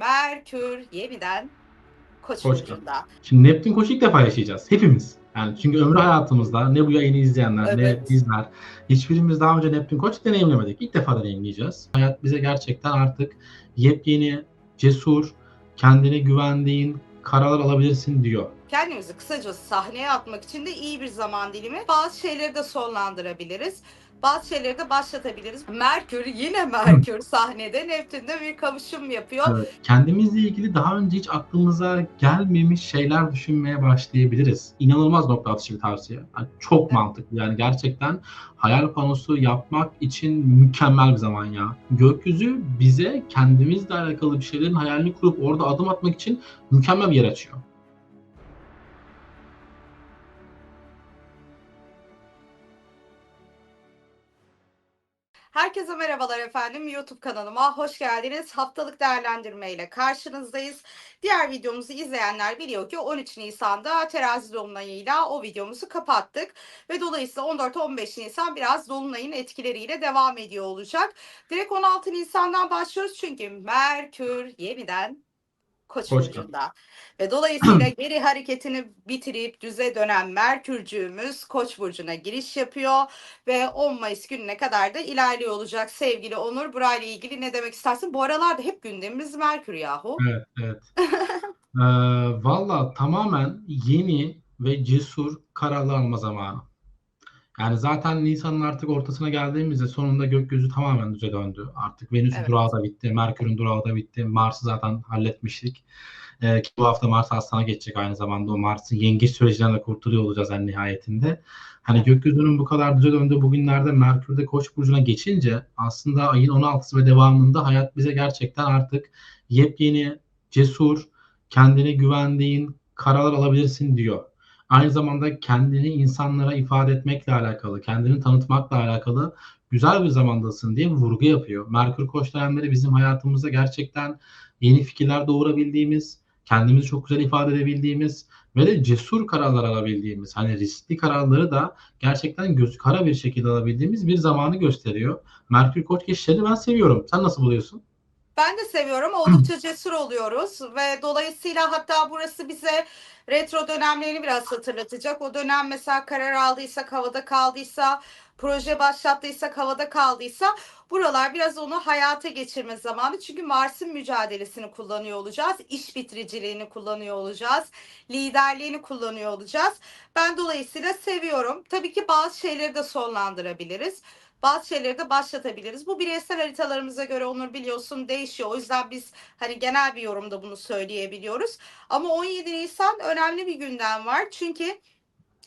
Merkür yeniden Koç Koç burcunda. Şimdi Neptün Koç'u ilk defa yaşayacağız. Hepimiz. Yani çünkü ömrü hayatımızda ne bu yayını izleyenler ne Evet. bizler hiçbirimiz daha önce Neptün Koç deneyimlemedik. İlk defa deneyimleyeceğiz. Hayat bize gerçekten artık yepyeni, cesur, kendine güvendiğin kararlar alabilirsin diyor. Kendimizi kısaca sahneye atmak için de iyi bir zaman dilimi. Bazı şeyleri de sonlandırabiliriz. Bazı şeyleri de başlatabiliriz. Merkür yine Merkür sahnede Neptün'de bir kavuşum yapıyor. Evet. Kendimizle ilgili daha önce hiç aklımıza gelmemiş şeyler düşünmeye başlayabiliriz. İnanılmaz nokta atışı bir tavsiye. Yani çok Evet. mantıklı. Yani gerçekten hayal panosu yapmak için mükemmel bir zaman ya. Gökyüzü bize kendimizle alakalı bir şeylerin hayalini kurup orada adım atmak için mükemmel bir yer açıyor. Herkese merhabalar efendim. YouTube kanalıma hoş geldiniz. Haftalık değerlendirme ile karşınızdayız. Diğer videomuzu izleyenler biliyor ki 13 Nisan'da terazi dolunayıyla o videomuzu kapattık. Ve dolayısıyla 14-15 Nisan biraz dolunayın etkileriyle devam ediyor olacak. Direkt 16 Nisan'dan başlıyoruz çünkü Merkür yeniden Koç Koç'ta. burcunda. Ve dolayısıyla geri hareketini bitirip düze dönen Merkürcüğümüz Koç burcuna giriş yapıyor ve 10 Mayıs gününe kadar da ilerliyor olacak sevgili Onur. Burayla ilgili ne demek istersin? Bu aralarda hep gündemimiz Merkür yahu. Evet, evet. Ee, Valla tamamen yeni ve cesur kararlar alma zamanı. Yani zaten Nisan'ın artık ortasına geldiğimizde sonunda gökyüzü tamamen düze döndü. Artık Venüs'ün Evet. durağı da bitti, Merkür'ün durağı da bitti. Mars'ı zaten halletmiştik. Ee, ki bu hafta Mars Aslan'a geçecek aynı zamanda. O Mars'ın yengeç sürecinden de kurtuluyor olacağız en nihayetinde. Hani gökyüzünün bu kadar düze döndüğü bugünlerde Merkür'de Koç burcuna geçince aslında ayın 16'sı ve devamında hayat bize gerçekten artık yepyeni, cesur, kendine güvendiğin kararlar alabilirsin diyor. Aynı zamanda kendini insanlara ifade etmekle alakalı, kendini tanıtmakla alakalı güzel bir zamandasın diye bir vurgu yapıyor. Merkür Koç dönemleri bizim hayatımızda gerçekten yeni fikirler doğurabildiğimiz, kendimizi çok güzel ifade edebildiğimiz ve de cesur kararlar alabildiğimiz, hani riskli kararları da gerçekten göz kara bir şekilde alabildiğimiz bir zamanı gösteriyor. Merkür Koç geçişlerini ben seviyorum. Sen nasıl buluyorsun? Ben de seviyorum. Oldukça cesur oluyoruz ve dolayısıyla hatta burası bize retro dönemlerini biraz hatırlatacak. O dönem mesela karar aldıysak, havada kaldıysa, proje başlattıysak, havada kaldıysa buralar biraz onu hayata geçirme zamanı. Çünkü Mars'ın mücadelesini kullanıyor olacağız. iş bitiriciliğini kullanıyor olacağız. Liderliğini kullanıyor olacağız. Ben dolayısıyla seviyorum. Tabii ki bazı şeyleri de sonlandırabiliriz. Bazı şeyleri de başlatabiliriz. Bu bireysel haritalarımıza göre Onur biliyorsun değişiyor. O yüzden biz hani genel bir yorumda bunu söyleyebiliyoruz. Ama 17 Nisan önemli bir gündem var. Çünkü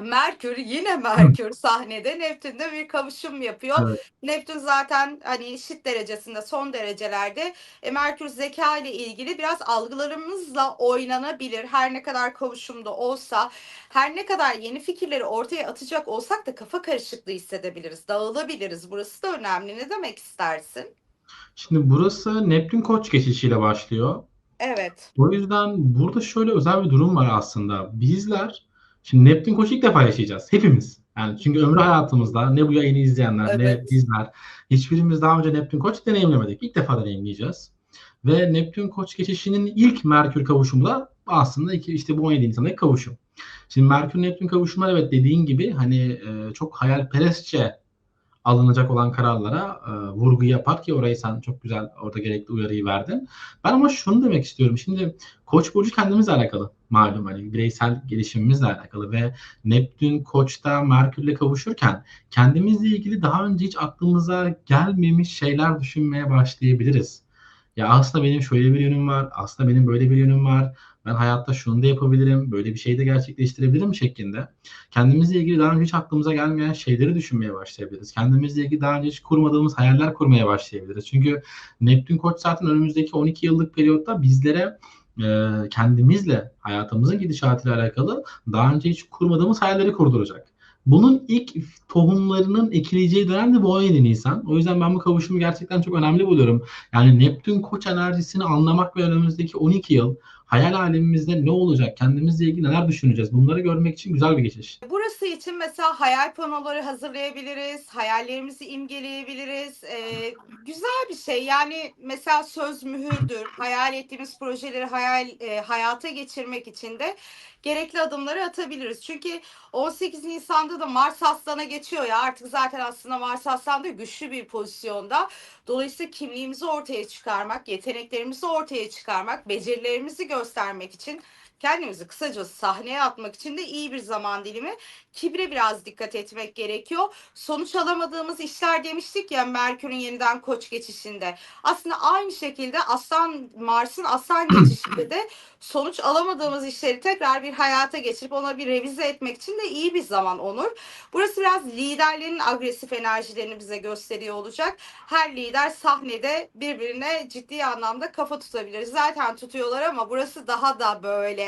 Merkür yine Merkür sahnede Neptün'de bir kavuşum yapıyor. Evet. Neptün zaten hani eşit derecesinde son derecelerde. E, Merkür zeka ile ilgili biraz algılarımızla oynanabilir. Her ne kadar kavuşumda olsa, her ne kadar yeni fikirleri ortaya atacak olsak da kafa karışıklığı hissedebiliriz, dağılabiliriz. Burası da önemli. Ne demek istersin? Şimdi burası Neptün Koç geçişiyle başlıyor. Evet. O yüzden burada şöyle özel bir durum var aslında. Bizler şimdi Neptün Koç'u ilk defa yaşayacağız. Hepimiz. Yani çünkü ömrü hayatımızda ne bu yayını izleyenler ne Evet. bizler hiçbirimiz daha önce Neptün Koç deneyimlemedik. İlk defa deneyimleyeceğiz. Ve Neptün Koç geçişinin ilk Merkür kavuşumu da aslında iki, işte bu 17 Nisan'daki kavuşum. Şimdi Merkür Neptün kavuşumları evet dediğin gibi hani e, çok hayalperestçe alınacak olan kararlara e, vurgu yapar ki orayı sen çok güzel orada gerekli uyarıyı verdin. Ben ama şunu demek istiyorum. Şimdi Koç burcu kendimizle alakalı malum hani bireysel gelişimimizle alakalı ve Neptün Koç'ta Merkür'le kavuşurken kendimizle ilgili daha önce hiç aklımıza gelmemiş şeyler düşünmeye başlayabiliriz. Ya aslında benim şöyle bir yönüm var, aslında benim böyle bir yönüm var. Ben hayatta şunu da yapabilirim, böyle bir şey de gerçekleştirebilirim şeklinde. Kendimizle ilgili daha önce hiç aklımıza gelmeyen şeyleri düşünmeye başlayabiliriz. Kendimizle ilgili daha önce hiç kurmadığımız hayaller kurmaya başlayabiliriz. Çünkü Neptün Koç zaten önümüzdeki 12 yıllık periyotta bizlere e, kendimizle hayatımızın gidişatıyla alakalı daha önce hiç kurmadığımız hayalleri kurduracak. Bunun ilk tohumlarının ekileceği dönem de bu 17 Nisan. O yüzden ben bu kavuşumu gerçekten çok önemli buluyorum. Yani Neptün Koç enerjisini anlamak ve önümüzdeki 12 yıl hayal alemimizde ne olacak, kendimizle ilgili neler düşüneceğiz bunları görmek için güzel bir geçiş. Burası için mesela hayal panoları hazırlayabiliriz, hayallerimizi imgeleyebiliriz. Ee, güzel bir şey. Yani mesela söz mühürdür. Hayal ettiğimiz projeleri hayal e, hayata geçirmek için de gerekli adımları atabiliriz. Çünkü 18 Nisan'da da Mars Aslan'a geçiyor ya. Artık zaten aslında Mars Aslan da güçlü bir pozisyonda. Dolayısıyla kimliğimizi ortaya çıkarmak, yeteneklerimizi ortaya çıkarmak, becerilerimizi göstermek için kendimizi kısaca sahneye atmak için de iyi bir zaman dilimi. Kibre biraz dikkat etmek gerekiyor. Sonuç alamadığımız işler demiştik ya Merkür'ün yeniden koç geçişinde. Aslında aynı şekilde Aslan Mars'ın Aslan geçişinde de sonuç alamadığımız işleri tekrar bir hayata geçirip ona bir revize etmek için de iyi bir zaman Onur. Burası biraz liderlerin agresif enerjilerini bize gösteriyor olacak. Her lider sahnede birbirine ciddi anlamda kafa tutabilir. Zaten tutuyorlar ama burası daha da böyle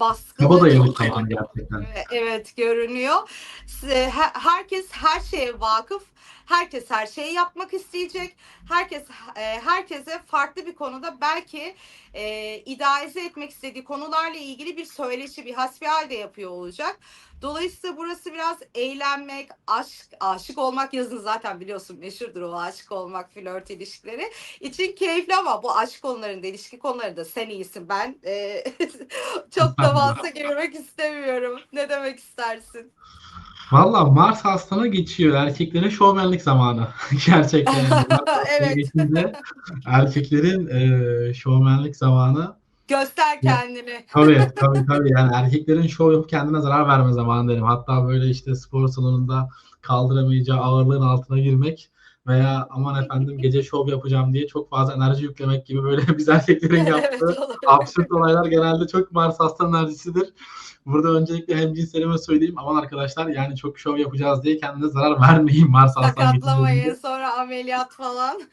baskılı. Kaba kayan gerçekten. Evet görünüyor. Herkes her şeye vakıf. Herkes her şeyi yapmak isteyecek. Herkes e, herkese farklı bir konuda belki e, idealize etmek istediği konularla ilgili bir söyleşi, bir hasbihal de yapıyor olacak. Dolayısıyla burası biraz eğlenmek, aşk, aşık olmak yazın zaten biliyorsun meşhurdur o aşık olmak, flört ilişkileri için keyifli ama bu aşk konularında, ilişki konularında sen iyisin. Ben e, çok da fazla girmek istemiyorum. Ne demek istersin? Valla Mars Aslan'a geçiyor. Erkeklerin şovmenlik zamanı. Gerçekten. yani Evet. geçince erkeklerin e, şovmenlik zamanı. Göster kendini. Tabii tabii tabii. Yani erkeklerin şov yapıp kendine zarar verme zamanı derim. Hatta böyle işte spor salonunda kaldıramayacağı ağırlığın altına girmek veya aman efendim gece şov yapacağım diye çok fazla enerji yüklemek gibi böyle biz erkeklerin yaptığı Evet, absürt olaylar genelde çok Mars Aslan enerjisidir. Burada öncelikle hem cinslerime söyleyeyim aman arkadaşlar yani çok şov yapacağız diye kendinize zarar vermeyin Aslan Sakatlamayın sonra ameliyat falan.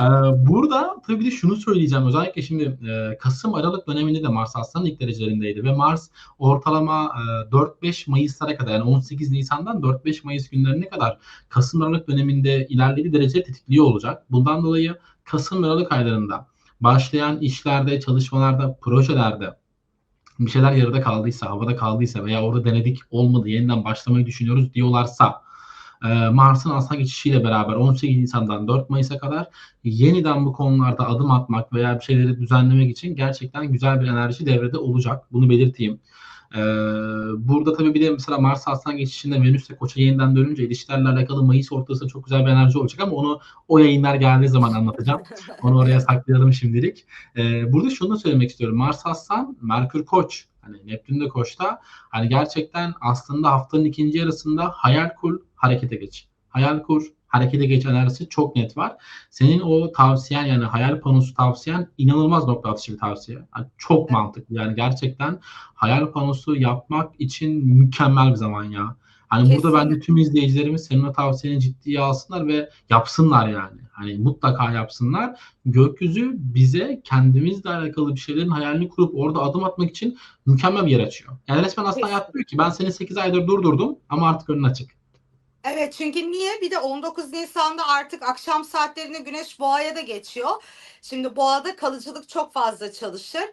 Ee, burada tabii de şunu söyleyeceğim özellikle şimdi e, Kasım Aralık döneminde de Mars Aslan ilk derecelerindeydi ve Mars ortalama e, 4-5 Mayıslara kadar yani 18 Nisan'dan 4-5 Mayıs günlerine kadar Kasım Aralık döneminde ilerlediği derece tetikliyor olacak. Bundan dolayı Kasım Aralık aylarında başlayan işlerde, çalışmalarda, projelerde bir şeyler yarıda kaldıysa, havada kaldıysa veya orada denedik olmadı, yeniden başlamayı düşünüyoruz diyorlarsa e, Mars'ın aslan geçişiyle beraber 18 Nisan'dan 4 Mayıs'a kadar yeniden bu konularda adım atmak veya bir şeyleri düzenlemek için gerçekten güzel bir enerji devrede olacak. Bunu belirteyim. Ee, burada tabii bir de mesela Mars Aslan geçişinde Venüs'te Koç'a yeniden dönünce ilişkilerle alakalı Mayıs ortasında çok güzel bir enerji olacak ama onu o yayınlar geldiği zaman anlatacağım. Onu oraya saklayalım şimdilik. Ee, burada şunu da söylemek istiyorum. Mars Aslan, Merkür Koç. Hani Neptün de Koç'ta. Hani gerçekten aslında haftanın ikinci yarısında hayal kur, harekete geç. Hayal kur, harekete geç enerjisi çok net var. Senin o tavsiyen yani hayal panosu tavsiyen inanılmaz nokta atışı bir tavsiye. Yani çok mantıklı. Yani gerçekten hayal panosu yapmak için mükemmel bir zaman ya. Hani burada Kesinlikle. bence tüm izleyicilerimiz senin o tavsiyeni ciddiye alsınlar ve yapsınlar yani. Hani mutlaka yapsınlar. Gökyüzü bize kendimizle alakalı bir şeylerin hayalini kurup orada adım atmak için mükemmel bir yer açıyor. Yani resmen aslında hayat diyor ki ben seni 8 aydır durdurdum ama artık önün açık. Evet çünkü niye? Bir de 19 Nisan'da artık akşam saatlerinde Güneş Boğa'ya da geçiyor. Şimdi Boğa'da kalıcılık çok fazla çalışır.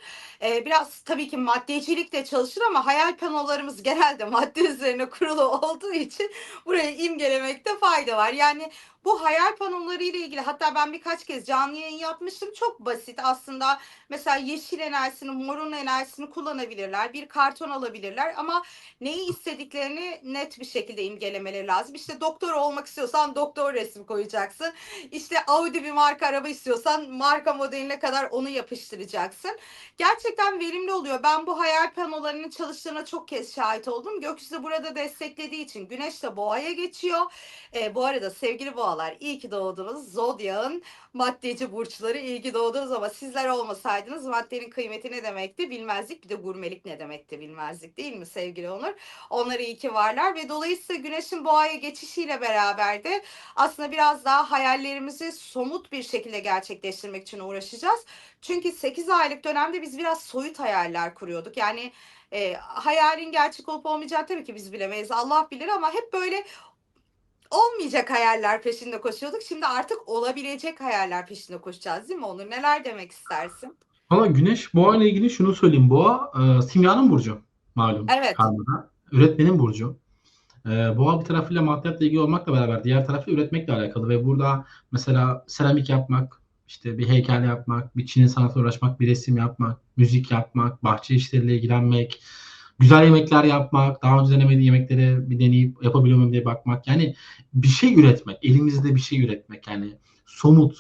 Ee, biraz tabii ki maddecilik de çalışır ama hayal panolarımız genelde madde üzerine kurulu olduğu için buraya imgelemekte fayda var. Yani bu hayal panoları ile ilgili hatta ben birkaç kez canlı yayın yapmıştım. Çok basit aslında. Mesela yeşil enerjisini, morun enerjisini kullanabilirler. Bir karton alabilirler ama neyi istediklerini net bir şekilde imgelemeleri lazım. İşte doktor olmak istiyorsan doktor resmi koyacaksın. İşte Audi bir marka araba istiyorsan marka modeline kadar onu yapıştıracaksın. Gerçekten verimli oluyor. Ben bu hayal panolarının çalıştığına çok kez şahit oldum. Gökyüzü burada desteklediği için güneş de boğaya geçiyor. E, bu arada sevgili boğalar iyi ki doğdunuz. Zodyağın maddeci burçları iyi ki doğdunuz ama sizler olmasaydınız maddenin kıymeti ne demekti bilmezdik. Bir de gurmelik ne demekti bilmezdik değil mi sevgili Onur? Onlar iyi ki varlar ve dolayısıyla güneşin boğaya geçişiyle beraber de aslında biraz daha hayallerimizi somut bir şekilde gerçekleştirmek için uğraşacağız. Çünkü 8 aylık dönemde biz biraz soyut hayaller kuruyorduk. Yani e, hayalin gerçek olup olmayacağı tabii ki biz bilemeyiz. Allah bilir ama hep böyle olmayacak hayaller peşinde koşuyorduk. Şimdi artık olabilecek hayaller peşinde koşacağız değil mi Onur? Neler demek istersin? Valla Güneş Boğa ile ilgili şunu söyleyeyim. Boğa e, simyanın burcu malum. Evet. Karmada. Üretmenin burcu. E, Boğa bir tarafıyla maddiyatla ilgili olmakla beraber diğer tarafı üretmekle alakalı ve burada mesela seramik yapmak, işte bir heykel yapmak, bir Çin'in sanatla uğraşmak, bir resim yapmak, müzik yapmak, bahçe işleriyle ilgilenmek, güzel yemekler yapmak, daha önce denemediği yemekleri bir deneyip yapabiliyor muyum diye bakmak. Yani bir şey üretmek, elimizde bir şey üretmek yani somut,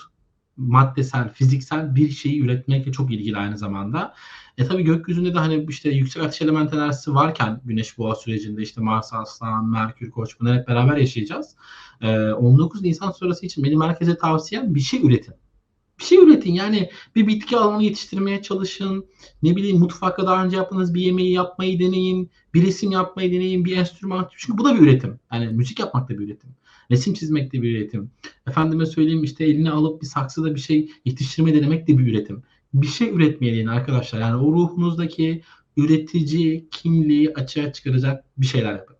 maddesel, fiziksel bir şeyi üretmekle çok ilgili aynı zamanda. E tabii gökyüzünde de hani işte yüksek ateş element enerjisi varken Güneş Boğa sürecinde işte Mars Aslan, Merkür Koç bunları hep beraber yaşayacağız. E, 19 Nisan sonrası için benim herkese tavsiyem bir şey üretin. Bir şey üretin yani bir bitki alanı yetiştirmeye çalışın. Ne bileyim mutfakta daha önce yaptığınız bir yemeği yapmayı deneyin. Bir resim yapmayı deneyin. Bir enstrüman. Çünkü bu da bir üretim. Yani müzik yapmak da bir üretim. Resim çizmek de bir üretim. Efendime söyleyeyim işte eline alıp bir saksıda bir şey yetiştirme denemek de bir üretim. Bir şey üretmeye deneyin arkadaşlar. Yani o ruhunuzdaki üretici kimliği açığa çıkaracak bir şeyler yapın.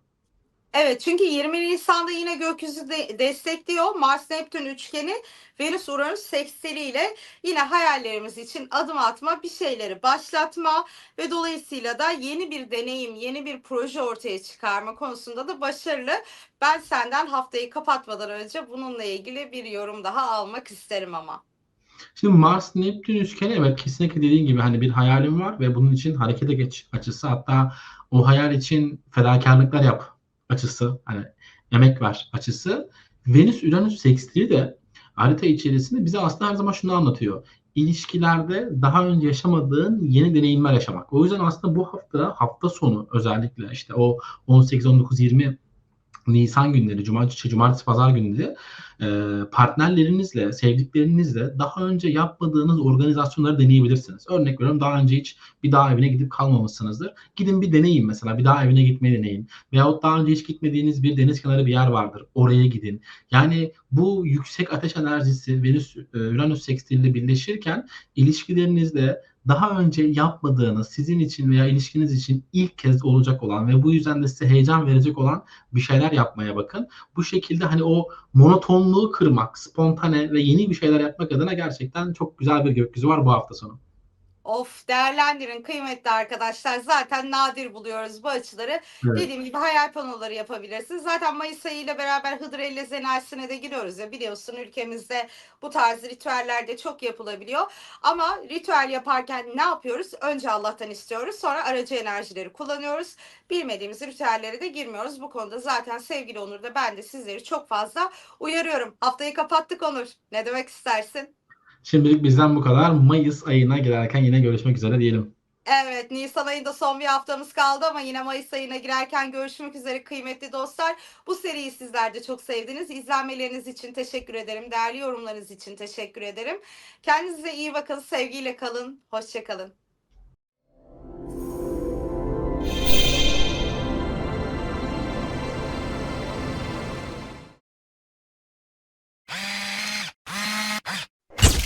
Evet çünkü 20 Nisan'da yine gökyüzü de destekliyor. Mars Neptün üçgeni Venüs Uranüs sekstiliyle yine hayallerimiz için adım atma, bir şeyleri başlatma ve dolayısıyla da yeni bir deneyim, yeni bir proje ortaya çıkarma konusunda da başarılı. Ben senden haftayı kapatmadan önce bununla ilgili bir yorum daha almak isterim ama. Şimdi Mars Neptün üçgeni evet kesinlikle dediğin gibi hani bir hayalim var ve bunun için harekete geç açısı hatta o hayal için fedakarlıklar yap açısı hani emek ver açısı. Venüs Uranüs sekstili de harita içerisinde bize aslında her zaman şunu anlatıyor. İlişkilerde daha önce yaşamadığın yeni deneyimler yaşamak. O yüzden aslında bu hafta hafta sonu özellikle işte o 18 19 20 Nisan günleri, cumartesi, cumartesi, pazar günleri e, partnerlerinizle, sevdiklerinizle daha önce yapmadığınız organizasyonları deneyebilirsiniz. Örnek veriyorum daha önce hiç bir dağ evine gidip kalmamışsınızdır. Gidin bir deneyin mesela. Bir dağ evine gitmeyi deneyin. Veyahut daha önce hiç gitmediğiniz bir deniz kenarı bir yer vardır. Oraya gidin. Yani bu yüksek ateş enerjisi Venüs, e, Uranüs sekstiliyle birleşirken ilişkilerinizde daha önce yapmadığınız, sizin için veya ilişkiniz için ilk kez olacak olan ve bu yüzden de size heyecan verecek olan bir şeyler yapmaya bakın. Bu şekilde hani o monotonluğu kırmak, spontane ve yeni bir şeyler yapmak adına gerçekten çok güzel bir gökyüzü var bu hafta sonu. Of değerlendirin kıymetli arkadaşlar. Zaten nadir buluyoruz bu açıları. Evet. Dediğim gibi hayal panoları yapabilirsiniz. Zaten Mayıs ayı ile beraber Hıdır Ellez enerjisine de giriyoruz ya biliyorsun ülkemizde bu tarz ritüeller de çok yapılabiliyor. Ama ritüel yaparken ne yapıyoruz? Önce Allah'tan istiyoruz. Sonra aracı enerjileri kullanıyoruz. Bilmediğimiz ritüellere de girmiyoruz. Bu konuda zaten sevgili Onur da ben de sizleri çok fazla uyarıyorum. Haftayı kapattık Onur. Ne demek istersin? Şimdilik bizden bu kadar. Mayıs ayına girerken yine görüşmek üzere diyelim. Evet, Nisan ayında son bir haftamız kaldı ama yine Mayıs ayına girerken görüşmek üzere kıymetli dostlar. Bu seriyi sizler de çok sevdiniz. İzlenmeleriniz için teşekkür ederim. Değerli yorumlarınız için teşekkür ederim. Kendinize iyi bakın, sevgiyle kalın, hoşça kalın.